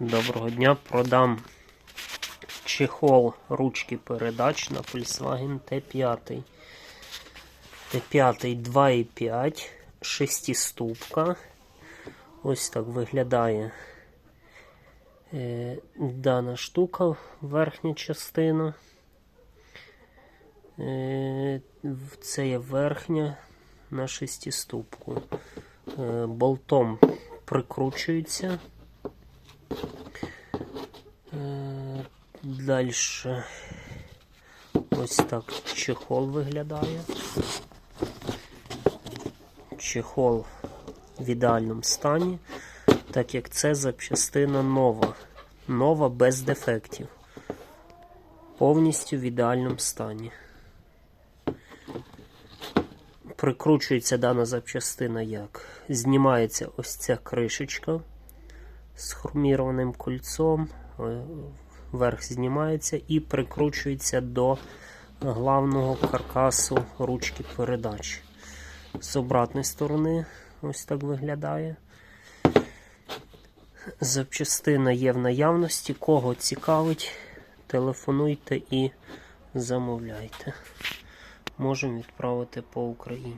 Доброго дня. Продам чехол ручки передач на Volkswagen T5. T5 2,5, шестиступка. Ось так виглядає е, дана штука, верхня частина. Е, це є верхня на шестиступку. Е, болтом прикручується. Далі ось так чехол виглядає. Чехол в ідеальному стані, так як це запчастина нова. Нова без дефектів. Повністю в ідеальному стані. Прикручується дана запчастина як? Знімається ось ця кришечка з хромірованим кольцом. Верх знімається і прикручується до главного каркасу ручки передач. З обратної сторони ось так виглядає. Запчастина є в наявності. Кого цікавить, телефонуйте і замовляйте. Можемо відправити по Україні.